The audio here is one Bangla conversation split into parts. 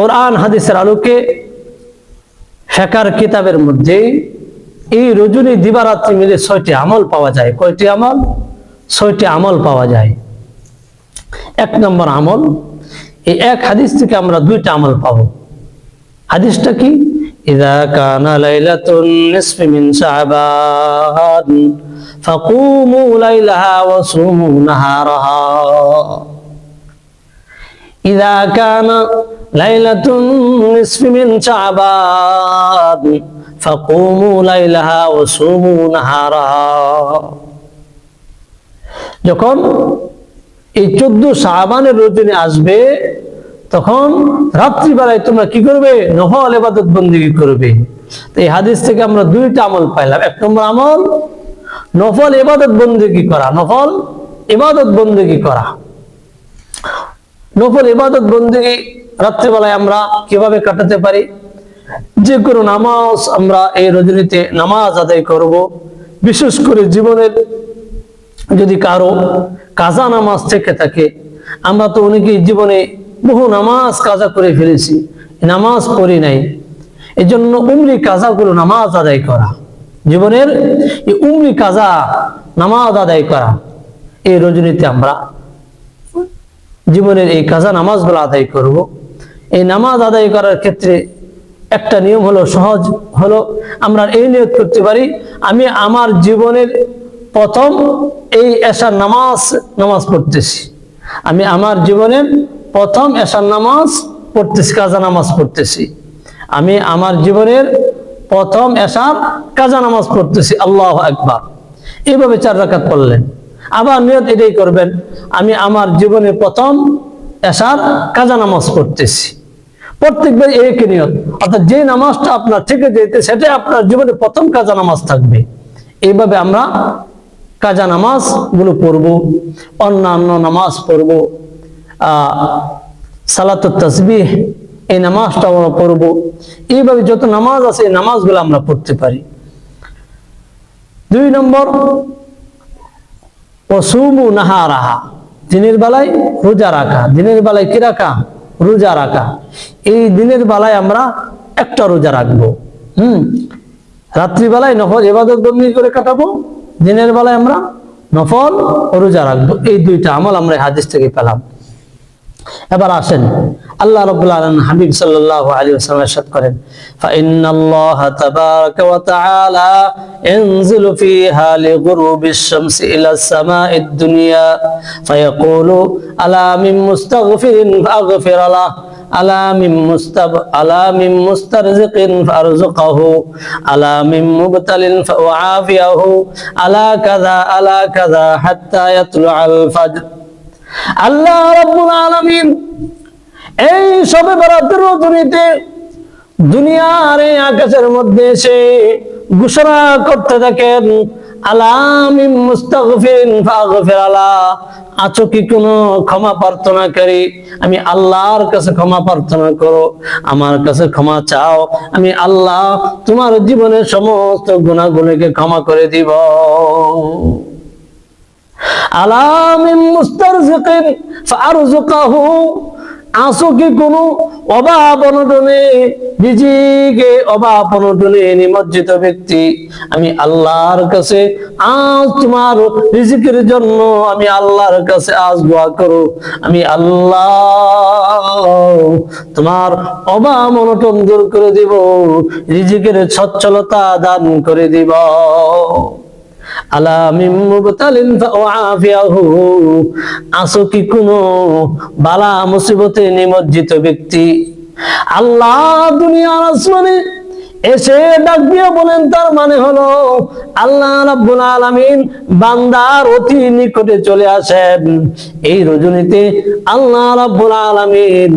কোরআন হাদিসের আলোকে ফেকার কিতাবের মধ্যে এই রজনী দিবারাত্রি মিলে ছয়টি আমল পাওয়া যায়। কয়টি আমল? ছয়টি আমল পাওয়া যায়। এক নম্বর আমল, এই এক হাদিস থেকে আমরা দুইটা আমল পাবো। হাদিসটা কি? ইদা কানা লাইলাতুন নিসফি মিন শাবান ফাকুমু লাইলাহা ওয়া সুমু নাহারাহা যখন এই চোদ্দ শাবানের রজনী আসবে, তখন রাত্রিবেলায় তোমরা কি করবে? নহল এবাদত বন্দিগি করবে। এই হাদিস থেকে আমরা দুইটা আমল পাইলাম। এক নম্বর আমল, নফল এবাদত বন্দিগি করা। নফল এবাদত বন্দিগি করা। নফল ইবাদত বন্দিগি রাত্রিবেলায় আমরা কীভাবে কাটাতে পারি? যে কোনো নামাজ আমরা এই রজনীতে নামাজ আদায় করব। বিশেষ করে জীবনের যদি কারও কাজা নামাজ থেকে থাকে, আমরা তো অনেকেই জীবনে বহু নামাজ কাজা করে ফেলেছি, নামাজ পড়ি নাই। এই জন্য উমরি কাজাগুলো নামাজ আদায় করা, জীবনের এই উমরি কাজা নামাজ আদায় করা, এই রজনীতে আমরা জীবনের এই কাজা নামাজ নামাজগুলো আদায় করব। এই নামাজ আদায় করার ক্ষেত্রে একটা নিয়ম হলো সহজ হলো, আমরা এই নিয়ত করতে পারি, আমি আমার জীবনের প্রথম এই এশার নামাজ নামাজ পড়তেছি। আমি আমার জীবনের প্রথম এশার নামাজ পড়তেছি, কাজা নামাজ পড়তেছি। আমি আমার জীবনের প্রথম এশার কাজা নামাজ পড়তেছি, আল্লাহ একবার এইভাবে চার রাকাত পড়লেন। আবার নিয়ত এটাই করবেন, আমি আমার জীবনের প্রথম এশার কাজা নামাজ পড়তেছি। প্রত্যেকবার একই নিয়ত। অর্থাৎ যে নামাজটা আপনার থেকে যেতে, সেটাই আপনার জীবনে প্রথম কাজা নামাজ থাকবে। এইভাবে আমরা কাজা নামাজগুলো পড়ব, অন্যান্য নামাজ পড়ব সালাত তসবিহ, এই নামাজটা আমরা পড়ব। এইভাবে যত নামাজ আছে, এই নামাজগুলো আমরা পড়তে পারি। দুই নম্বর ওসুমু নাহা রাহা দিনের বেলায় রোজা রাখা। দিনের বেলায় কি রাখা? রোজা রাখা। এই দিনের বেলায় আমরা একটা রোজা রাখব। হুম? রাত্রিবেলায় নফল এবাদত বন্দি করে কাটাবো। দিনের বেলায় আমরা নফল রোজা রাখব। এই দুইটা আমল আমরা হাদিস থেকে পেলাম। এবার আসেন আল্লাহ রাব্বুল আলামিন হাবিব সাল্লাল্লাহু আলাইহি ওয়াসাল্লাম ইরশাদ করেন فإن الله تبارك وتعالى ينزل فيها لغروب الشمس إلى السماء الدنيا فيقول ألا من مستغفر فأغفر له ألا من مستب ألا من مسترزق فأرزقه ألا من مبتل فأعافيه ألا كذا ألا كذا حتى يطلع الفجر আল্লাহ রাব্বুল আলামিন এই সবে বরাতের রজনীতে দুনিয়ার এই আকাশের মধ্যে এসে ঘোষণা করতে থাকেন ফাগফির আলা। আছো কি কোনো ক্ষমা প্রার্থনাকারী আমি আল্লাহর কাছে ক্ষমা প্রার্থনা করো, আমার কাছে ক্ষমা চাও। আমি আল্লাহ তোমার জীবনের সমস্ত গুণাগুণকে ক্ষমা করে দিব। আলামিন মুস্তারজিকিন ফারজুকাহু আসো কি কোনো নিমজ্জিত ব্যক্তি। আমি আল্লাহর কাছে আজ তোমার রিজিকের জন্য আমি আল্লাহর কাছে আজ দোয়া করো। আমি আল্লাহ তোমার অভাব অনটন দূর করে দিব, রিজিকের সচ্ছলতা দান করে দিব। আসো কি কোনো বালা মুসিবতে নিমজ্জিত ব্যক্তি? আল্লাহ দুনিয়ার আসমানে এসে ডাক দিয়ে বলেন, তার মানে হলো আল্লাহ রাব্বুল আলামিন বান্দার অতি নিকটে চলে আসেন। এই রজনীতে আল্লাহ রাব্বুল আলামিন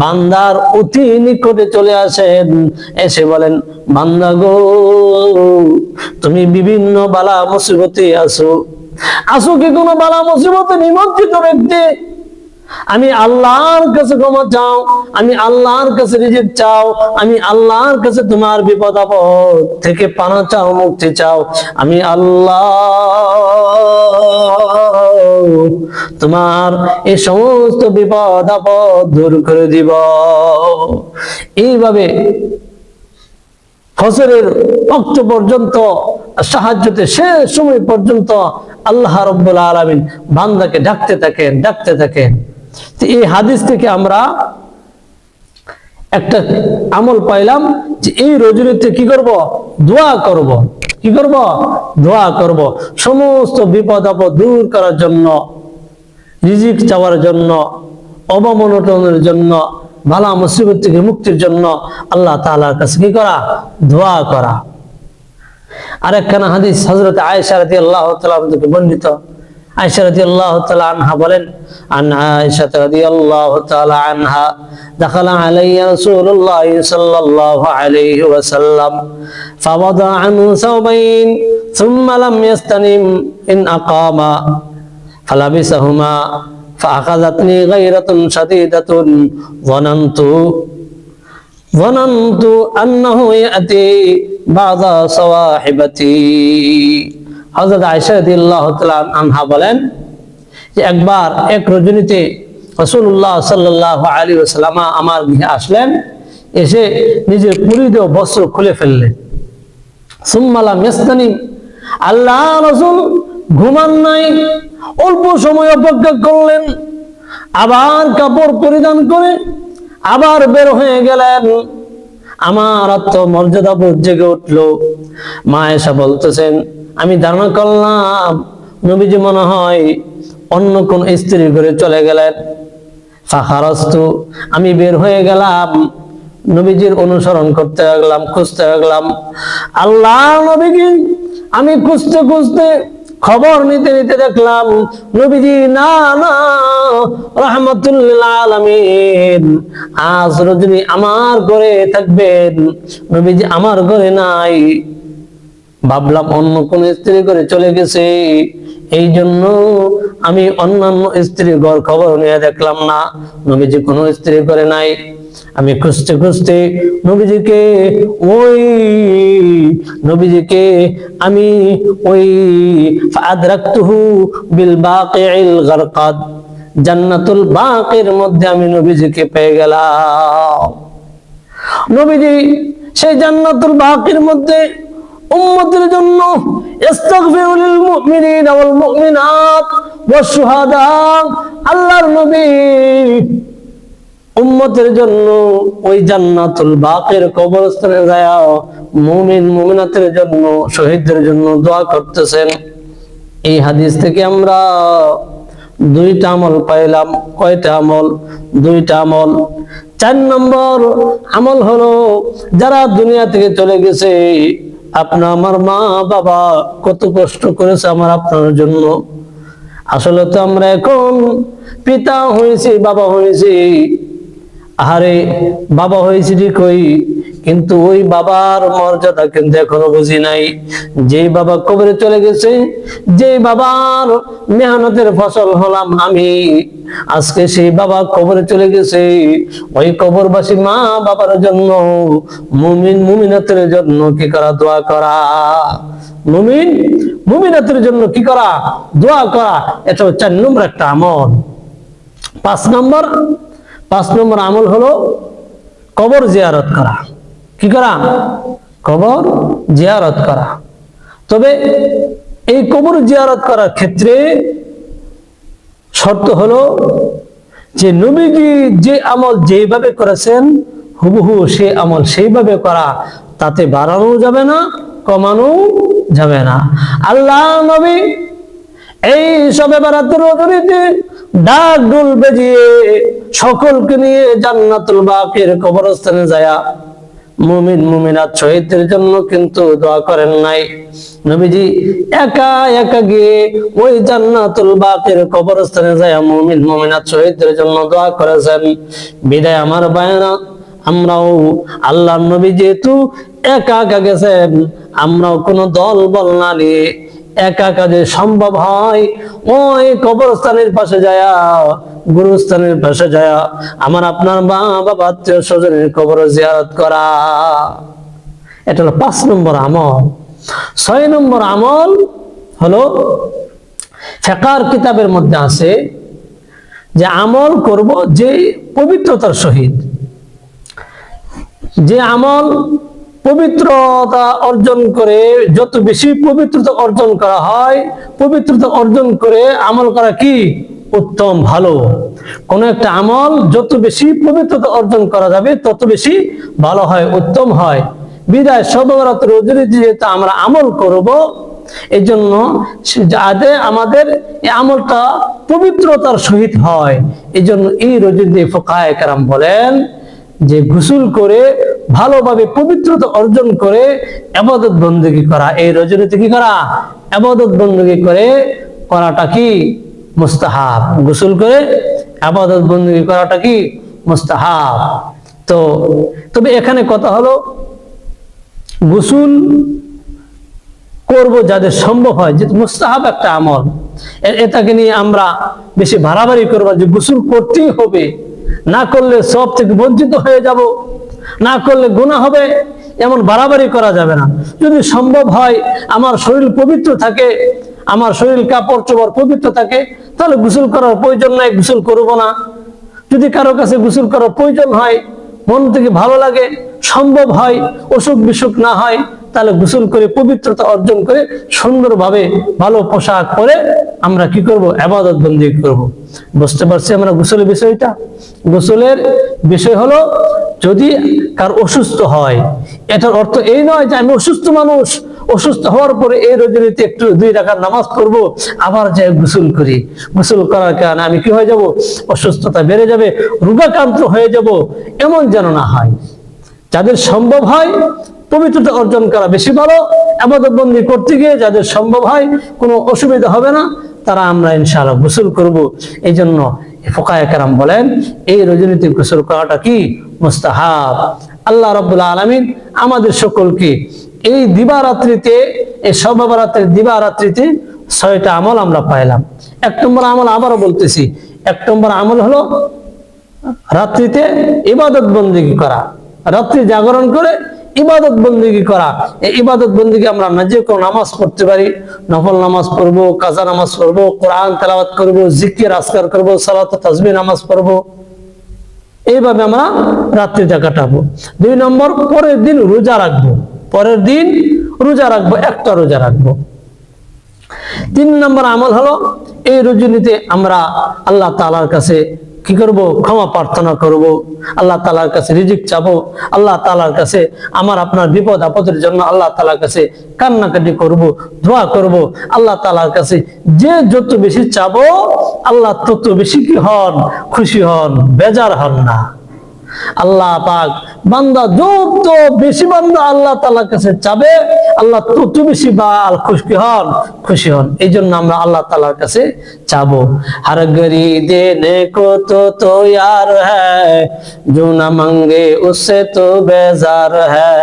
বান্দার অতি নিকটে চলে আসেন। এসে বলেন, বান্দা গো তুমি বিভিন্ন বালা মুসিবতে আছো। আসো কি কোনো বালা মুসিবতে নিমজ্জিত ব্যক্তি? আমি আল্লাহর কাছে ক্ষমা চাও, আমি আল্লাহর কাছে রিজিক চাও, আমি আল্লাহর কাছে তোমার বিপদ আপদ থেকে পানা চাও, মুক্তি চাও। আমি আল্লাহ তোমার এই সমস্ত বিপদ আপদ দূর করে দিব। এইভাবে ফসলের অক্ট পর্যন্ত, সাহায্যতে শেষ সময় পর্যন্ত আল্লাহ রব্বুল আলমিন বান্দাকে ডাকতে থাকেন ডাকতে থাকেন। এই হাদিস থেকে আমরা একটা আমল পাইলাম যে এই রজনীতে কি করব? দোয়া করব। কি করব? দোয়া করব। সমস্ত বিপদ আপদ দূর করার জন্য, রিজিক চাওয়ার জন্য অবমনটনের জন্য ভালা মুসিবত থেকে মুক্তির জন্য আল্লাহ তাআলার কাছে কি করা দোয়া করা আরেকখানা হাদিস হযরত আয়েশা রাদিয়াল্লাহু তাআলা থেকে বর্ণিত আয়েশা রাদিয়াল্লাহু তাআলা আনহা বলেন আন আয়েশা রাদিয়াল্লাহু তাআলা আনহা دخل علي رسول الله صلى الله عليه وسلم فوضع عنه ثوبين ثم لم يستنم إن أقام فلبسهما فأخذتني غيرة شديدة ظننت ظننت أنه يأتي بعض صواحبتي হযরত আয়েশা রাদিয়াল্লাহু তাআলা আনহা বলেন যে একবার এক রজনীতে রাসূলুল্লাহ সাল্লাল্লাহু আলাইহি ওয়াসাল্লাম আমার গৃহে আসলেন এসে নিজের পরিধেয় বস্ত্র খুলে ফেললেন সুম্মালা মেস্তানি আল্লাহ রসুল ঘুমান নাই, অল্প সময় অপেক্ষা করলেন, আবার কাপড় পরিধান করে আবার বের হয়ে গেলেন। আমার আত্মমর্যাদা বোধ জেগে উঠল। মা এসা বলতেছেন, আমি ধারণা করলাম, নবীজি মনে হয় অন্য কোন স্ত্রী ঘরে চলে গেলেন। ফাখারস্তু, আমি বের হয়ে গেলাম, নবীজির অনুসরণ করতে লাগলাম, খুঁজতে লাগলাম। আল্লাহ নবীজি আমি খুঁজতে খুঁজতে খবর নিতে নিতে দেখলাম, নবীজি, না না রহমতুল্লাহ আলামিন, আজ রজনী আমার ঘরে থাকবেন, নবীজি আমার ঘরে নাই। ভাবলাম অন্য কোন স্ত্রী করে চলে গেছে। এই জন্য আমি অন্যান্য স্ত্রী ঘর খবর নিয়ে দেখলাম না, নবীজি কোনো স্ত্রী করে নাই। আমি খুঁজতে খুঁজতে নবীজিকে ওই নবীজিকে আমি ওই আদরাকতুহু বিল বাকিল গারকাদ, জান্নাতুল বাকের মধ্যে আমি নবীজিকে পেয়ে গেলাম। নবীজি সেই জান্নাতুল বাকির মধ্যে উম্মতের জন্য ইস্তাগফিরু লিল মুমিনিন ওয়াল মুমিনাত শুহাদা, আল্লাহর নবী উম্মতের জন্য ওই জান্নাতুল বাকের কবরস্থানে যায়, মুমিন, মুমিনাতের জন্য, শহীদদের জন্য দোয়া করতেছেন। এই হাদিস থেকে আমরা দুইটা আমল পাইলাম। কয়টা আমল? দুইটা আমল। চার নম্বর আমল হলো, যারা দুনিয়া থেকে চলে গেছে আপনার আমার মা, বাবা কত কষ্ট করেছে আমার আপনার জন্য। আসলে তো আমরা এখন পিতা হয়েছি, বাবা হয়েছি। আরে বাবা হয়েছি কই? কিন্তু ওই বাবার মর্যাদা কিন্তু এখনও বুঝি নাই। যে বাবা কবরে চলে গেছে যে বাবার মেহনতের ফসল হলাম আমি, আজকে সেই বাবা কবরে চলে গেছে। ওই কবরবাসী মা বাবার জন্য, মুমিন, মুমিনাতের জন্য কি করা, দোয়া করা? মুমিন, মুমিনাতের জন্য কি করা, দোয়া করা? এটা চার নম্বর একটা আমল। পাঁচ নম্বর পাঁচ নম্বর আমল হলো কবর জিয়ারত করা। কি করা? কবর জিয়ারত করা। তবে এই কবর জিয়ারত করার ক্ষেত্রে শর্ত হলো যে নবীজি যে আমল যেভাবে করেছেন, হুবহু সে আমল সেইভাবে করা, তাতে বাড়ানো যাবে না, কমানো যাবে না। আল্লাহ নবী এই সবে বেড়াতে রজনীতে ডাক ডুল বেজিয়ে সকলকে নিয়ে জান্নাতুল বাকের কবরস্থানে যায়া মুমিন, মুমিনাত শহীদদের জন্য কিন্তু দোয়া করেন নাই। নবীজি একা একা গিয়ে ওই জান্নাতুল বাকের কবরস্থানে যায় মুমিন, মুমিনাত শহীদদের জন্য দোয়া করেছেন। বিদায় আমার বায়না আমরাও আল্লাহ নবী যেহেতু একা একা গেছেন, আমরাও কোনো দল বল না নিয়ে একা কাজে সম্ভব হয়। ওই কবরস্থানের পাশে যায়া, গুরুস্থানের পাশে যায়া আমার আপনার মা বাবা, আত্মীয় স্বজনের কবর জিয়ারত করা। এটা হলো পাঁচ নম্বর আমল। ছয় নম্বর আমল হলো ফেকার কিতাবের মধ্যে আছে যে আমল করব যে পবিত্রতার সহিত। যে আমল পবিত্রতা অর্জন করে, যত বেশি পবিত্রতা অর্জন করা হয়, পবিত্রতা অর্জন করে আমল করা কি? উত্তম, ভালো। কোন একটা আমল যত বেশি পবিত্রতা অর্জন করা যাবে, তত বেশি ভালো হয়, উত্তম হয়। বিদায় সবরাত রজনীতি যেহেতু আমরা আমল করব এই জন্য যাতে আমাদের এই আমলটা পবিত্রতার সহিত হয় এই জন্য এই রজনীতি ফোকায় কারাম বলেন, যে গোসল করে ভালোভাবে পবিত্রতা অর্জন করে আবাদত বন্দী করা। এই রজনীতে কি করা? আবাদত বন্দী করে করাটা কি? মুস্তাহাব। গোসল করে আবাদত বন্দী করাটা কি? মুস্তাহাব। তো, তবে এখানে কথা হলো, গোসল করব যাদের সম্ভব হয়, যে মুস্তাহাব একটা আমল। এটাকে নিয়ে আমরা বেশি ভাড়াবাড়ি করব যে গোসল করতেই হবে। না করলে সব থেকে বঞ্চিত হয়ে যাব। না করলে গুণা হবে, এমন বাড়াবাড়ি করা যাবে না। যদি সম্ভব হয়, আমার শরীর পবিত্র থাকে, আমার শরীর কাপড় চোপড় পবিত্র থাকে, তাহলে গোসল করার প্রয়োজন নাই, গোসল করব না। যদি কারও কাছে গোসল করার প্রয়োজন হয়, মন থেকে ভালো লাগে, সম্ভব হয় অসুখ বিসুখ না হয় তাহলে গোসল করে পবিত্রতা অর্জন করে সুন্দরভাবে ভালো পোশাক পরে আমরা কি করব? আবাদত বন্দি করব। বুঝতে পারছি আমরা গোসলের বিষয়টা? গোসলের বিষয় হলো, যদি কার অসুস্থ হয়, এটার অর্থ এই নয় যে আমি অসুস্থ মানুষ, অসুস্থ হওয়ার পরে এই রজনীতে একটু দুই রাখার নামাজ পড়ব, আবার যাই গোসল করি। গোসল করার কারণে আমি কি হয়ে যাব? অসুস্থতা বেড়ে যাবে, রোগাক্রান্ত হয়ে যাব, এমন যেন না হয়। যাদের সম্ভব হয় পবিত্রতা অর্জন করা বেশি ভালো। আবাদত বন্দি করতে গিয়ে যাদের সম্ভব হয়, কোনো অসুবিধা হবে না। তারা আমরা ইনশাআল্লাহ গোসল করব। এই জন্য ফোকায় বলেন, এই রজনীতে গোসল করাটা কি মুস্তাহাব? আল্লাহ রব্বুল্লাহ আলমিন আমাদের সকলকে এই দিবারাত্রিতে, এই সর্বরাত্রির দিবারাত্রিতে ছয়টা আমল আমরা পাইলাম। এক নম্বর আমল আবারও বলতেছি, এক নম্বর আমল হলো রাত্রিতে ইবাদত বন্দিগি করা। রাত্রি জাগরণ করে ইবাদত বন্দিগি করা। এই ইবাদত বন্দিগি আমরা না, যে কোনো নামাজ পড়তে পারি। নফল নামাজ পড়ব, কাজা নামাজ পড়ব, কোরআন তেলাওয়াত করব, জিকির আসকার করব, সালাত তাজবি নামাজ পড়ব। এইভাবে আমরা রাত্রিটা কাটাবো। দুই নম্বর, পরের দিন রোজা রাখব। পরের দিন রোজা রাখব, একটা রোজা রাখব। তিন নম্বর আমল হলো, এই রজনীতে আমরা আল্লাহ তালার কাছে কি করব? ক্ষমা প্রার্থনা করব। আল্লাহ তালার কাছে রিজিক চাবো। আল্লাহ তালার কাছে আমার আপনার বিপদ আপদের জন্য আল্লাহ তালার কাছে কান্নাকাটি করব, দোয়া করব। আল্লাহ তালার কাছে যে যত বেশি চাবো, আল্লাহ তত বেশি কি হন? খুশি হন, বেজার হন না। আল্লাহ পাক বান্দা যত বেশি বান্দা আল্লাহ তাআলার কাছে চাবে আল্লাহ তত বেশি বাল খুশি হন খুশি হন এই জন্য আমরা আল্লাহ তাআলার কাছে চাবো হর গরি দেনে কো তো তো यार है जो न मांगे उससे तो बेजार है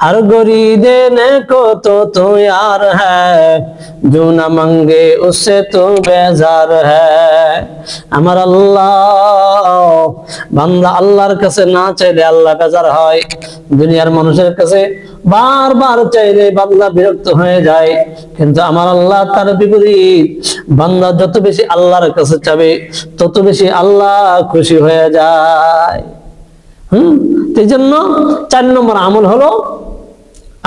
हर गोरी देने को तो तो यार है जो न मांगे उससे तो बेजार है আমার আল্লাহ বান্দা আল্লাহর কাছে না চাইলে আল্লাহ বেজার হয় দুনিয়ার মানুষের কাছে বারবার চাইলে বান্দা বিরক্ত হয়ে যায় কিন্তু আমার আল্লাহ তার বিপরীত বান্দা যত বেশি আল্লাহর কাছে চাবে তত বেশি আল্লাহ খুশি হয়ে যায় হুম এই জন্য চার নম্বর আমল হলো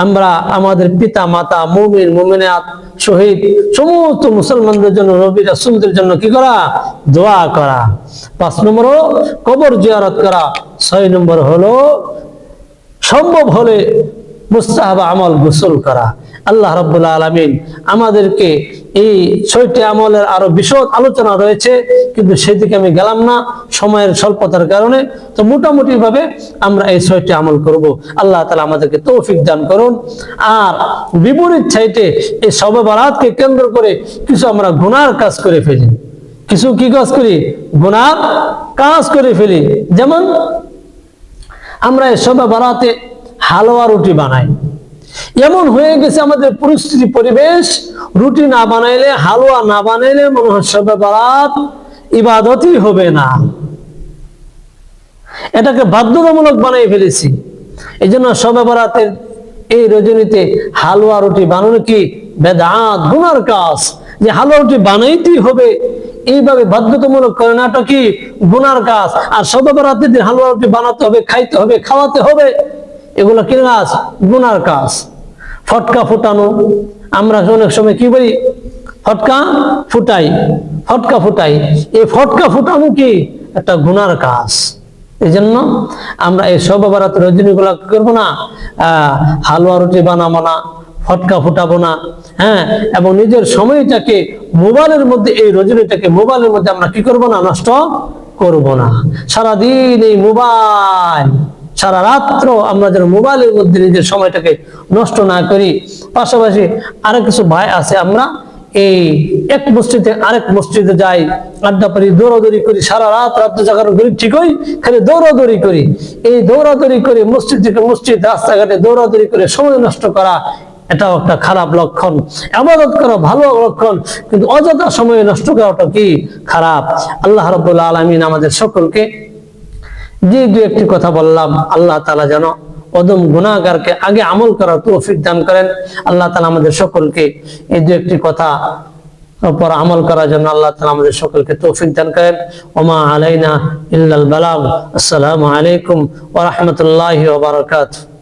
আমরা আমাদের পিতা, মাতা, মুমিন, মুমিনাত, শহীদ, সমস্ত মুসলমানদের জন্য রবি রাসুলদের জন্য কি করা? দোয়া করা। পাঁচ নম্বর হলো কবর জিয়ারত করা। ছয় নম্বর হলো সম্ভব হলে মুস্তাহাবা আমল গোসল করা। আল্লাহ রাব্বুল আলামিন আমাদেরকে এই ছয়টি আমলের আরও বিশদ আলোচনা রয়েছে, কিন্তু সেদিকে আমি গেলাম না, সময়ের স্বল্পতার কারণে। তো মোটামুটি ভাবে আমরা এই ছয়টি আমল করব। আল্লাহ তালা আমাদেরকে তৌফিক দান করুন। আর বিপরীত সাইটে এই সবে বারাতকে কেন্দ্র করে কিছু আমরা গুনার কাজ করে ফেলি। কিছু কি কাজ করি? গুনার কাজ করে ফেলি। যেমন আমরা এই সবে বারাতে হালুয়া রুটি বানাই। এমন হয়ে গেছে আমাদের পরিস্থিতি, পরিবেশ। রুটি না বানাইলে, হালুয়া না বানাইলে মনে সবে বারাত ইবাদতই হবে না। এটাকে বাধ্যতামূলক বানাই ফেলেছি। এই জন্য সবে বরাতের এই রজনীতে হালুয়া, রুটি বানানো কি বেদাত, গুনার কাজ। যে হালুয়া, রুটি বানাইতেই হবে, এইভাবে বাধ্যতামূলক করে নাটা কি গুনার কাজ। আর সবে বরাতের দিন হালুয়া, রুটি বানাতে হবে, খাইতে হবে, খাওয়াতে হবে। এগুলো কি কাজ গুনার কাজ। ফটকা ফুটানো। আমরা অনেক সময় কি বলি? ফটকা ফুটাই। ফটকা ফুটাই। এই ফটকা ফুটানো কি? একটা গুনার কাজ। এই জন্য আমরা এই সব বারাত রজনীগুলা করব না? হালুয়া রুটি বানাবো না, ফটকা ফুটাবো না। হ্যাঁ এবং নিজের সময়টাকে মোবাইলের মধ্যে, এই রজনীটাকে মোবাইলের মধ্যে আমরা কি করব না? নষ্ট করব না। সারাদিন এই মোবাইল সারা রাত্র আমরা যেন মোবাইলের মধ্যে নিজের সময়টাকে নষ্ট না করি। পাশাপাশি আরও কিছু ভাই আছে, আমরা এই এক মসজিদে আরেক মসজিদে যাই, আড্ডা পারি, দৌড়াদৌড়ি করি, সারা রাত রাত্রে জাগানো করি ঠিকই, খালি দৌড়াদৌড়ি করি। এই দৌড়াদৌড়ি করে মসজিদ থেকে মসজিদ, রাস্তাঘাটে দৌড়াদৌড়ি করে সময় নষ্ট করা, এটাও একটা খারাপ লক্ষণ। আবাদত করা ভালো লক্ষণ, কিন্তু অযথা সময় নষ্ট করাটা কি খারাপ? আল্লাহ রব্বুল্লা আলমিন আমাদের সকলকে যে দু একটি কথা বললাম, আল্লাহ তালা যেন অদম গুণাগারকে আগে আমল করার তৌফিক দান করেন। আল্লাহ তালা আমাদের সকলকে এই দু একটি কথা পর আমল করার জন্য আল্লাহ তালা আমাদের সকলকে তৌফিক দান করেন। ওমা আলাইনা ইল্লাল বালাম আসসালামু আলাইকুম ওরহমতুল্লাহ বারাকাতুহু।